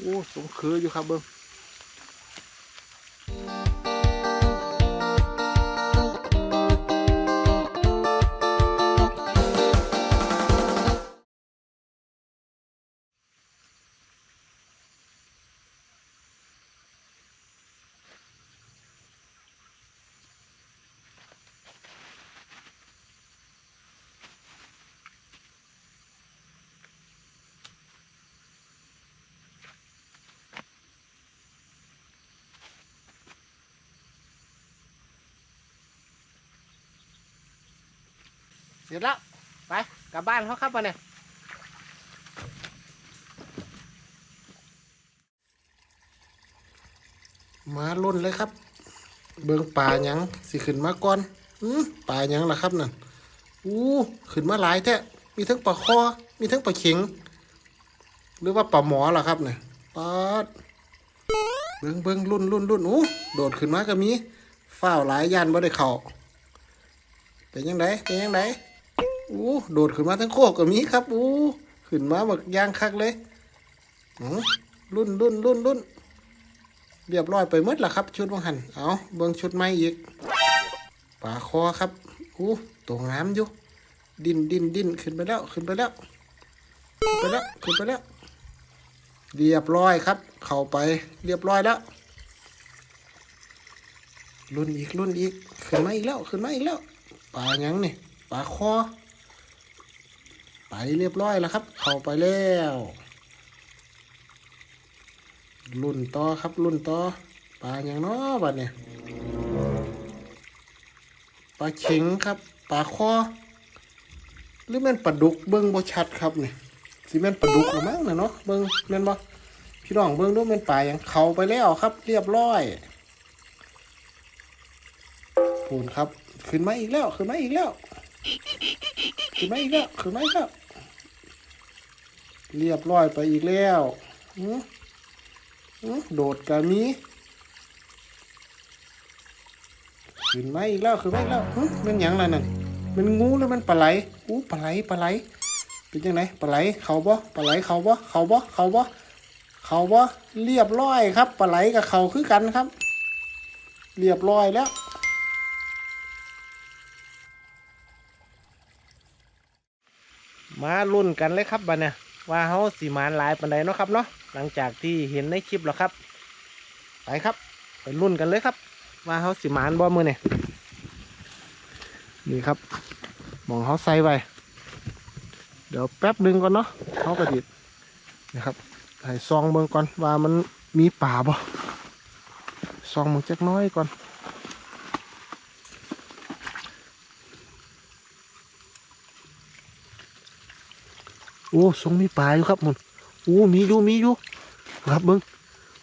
โอ้สงคืออยู่ครับเบิ้ง เสร็จแล้ว ไป กลับบ้านเขาครับมาเนี่ยมาล่นเลยครับ เบิงป่าหยังสิขึ้นมาก่อนอืมป่าหยังล่ะครับนั่นอู้ขึ้นมาหลายแท้มีทั้งปลาคอมีทั้งปลาเข็ง หรือว่าปลาหมอล่ะครับเนี่ยปาดเบิงเบิงรุ่นรุ่นรุ่นอู้โดดขึ้นมาก็มีฝ้าหลายยันบ่ได้เข่าเป็นยังไงเป็นยังไง อู้โดดขึ้นมาทั้งโคกก็มีครับอู้ขึ้นมาแบบยางคักเลยรุ่นรุ่นรุ่นรุ่นเรียบร้อยไปหมดละครับ ชุดวังหันเอาเบิ่งชุดใหม่อีกปลาคอครับอู้ตัวงามอยู่ดินดินดินขึ้นไปแล้วขึ้นไปแล้วขึ้นไปแล้วขึ้นไปแล้วเรียบร้อยครับ เข้าไปเรียบร้อยแล้วรุ่นอีกรุ่นอีกขึ้นมาอีกแล้วขึ้นมาอีกแล้วปลาหยังนี่ปลาคอ ไปเรียบร้อยแล้วครับ เข้าไปแล้วรุ่นต่อครับรุ่นต่อปลาอย่างน้อบัดเนี่ยปลาเข็งครับปลาคอหรือแม่นปลาดุกเบิ้งบ่ชัดครับเนี่ยสิแม่นปลาดุกหรือมั้งนะเนาะเบิ้งแม่นบ่พี่น้องเบิ้งดูแม่นปลาอย่างเข้าไปแล้วครับ เรียบร้อยพูนครับ ขึ้นมาอีกแล้วขึ้นมาอีกแล้วขึ้นมาอีกแล้วขึ้นมาอีกแล้ว เรียบร้อยไปอีกแล้วหือหือโดดกะมีขึ้นมาอีกแล้วขึ้นมาอีกแล้วมันหยังล่ะนั่นมันงูหรือมันปลาไหลอู้ปลาไหลปลาไหลเป็นยังไงปลาไหลเขาบ่ปลาไหลเขาบ่เขาบ่เขาบ่เขาบ่เรียบร้อยครับปลาไหลกับเขาคือกันครับ เรียบร้อยแล้วมาลุ้นกันเลยครับบัดเนี่ย ว่าเขาสีมานหลายปันใดเนาะครับเนาะหลังจากที่เห็นในคลิปแล้วครับ ไปครับไปลุ้นกันเลยครับ ว่าเขาสีมานบ่มือเนี่ยนี่ครับมองเขาใส่ไว้เดี๋ยวแป๊บหนึ่งก่อนเนาะเขากระดิดนะครับให้ซองเบิ่งก่อนว่ามันมีป่าบ่ซองมึงจักน้อยก่อน โอ้ทรงมีปลาอยู่ครับมุนโอ้มีอยู่มีอยู่ครับเบิ้ง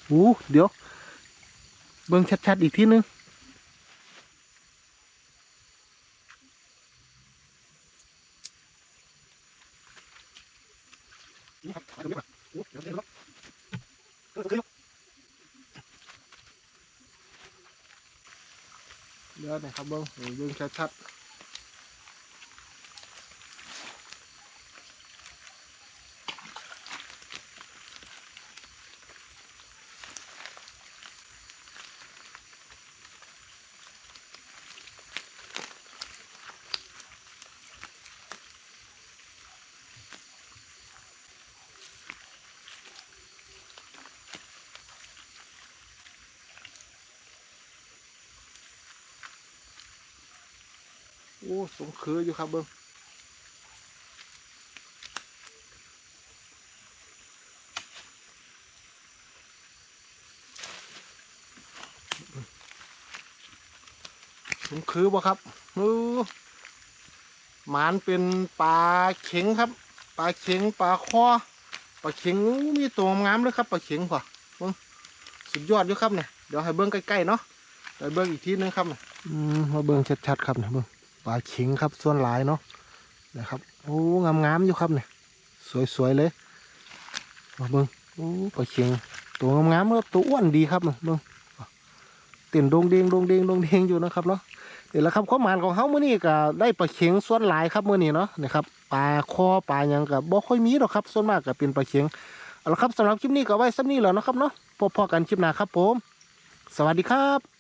โอ้เดี๋ยว เบิ้งชัดๆอีกทีนึงเดี๋ยวนะครับเบิ้งโอ้เบิ้งชัดๆ อ้สงคืออยู่ครับเบิ้งสงคือบ่ครับโอ้หมานเป็นปลาเข็งครับ ปลาเข็งปลาคอปลาเข็งอู้มีตัวงามเลยครับปลาเข็งพ่อเบิ้งสุดยอดอยู่ครับเนี่ยเดี๋ยวให้เบิ้งใกล้ๆเนาะไปเบิ้งอีกทีนึงครับเนี่ยอืมมาเบิ้งชัดๆครับเนี่ยเบิ้ง ปลาเข็งครับส่วนหลายเนาะนะครับโอ้งามงามอยู่ครับเนี่ยสวยๆเลยมาเบิ้งโอ้ปลาเข็งตัวงามงามครับตัวอ้วนดีครับเบิ้งเต้นโดงเดงโดงเดงโดงเดงอยู่นะครับเนาะเดี๋ยวละครับข้อหมานของเขาเมื่อนี้ก็ได้ปลาเข็งส่วนหลายครับเมื่อนี้เนาะนะครับปลาคอปลายังกับบ่ค่อยมีหรอกครับ ส่วนมากก็เป็นปลาเข็งเอาละครับสำหรับคลิปนี้ก็ไว้สักนี้แล้วนะครับเนาะพบพอกันคลิปหน้าครับผม สวัสดีครับ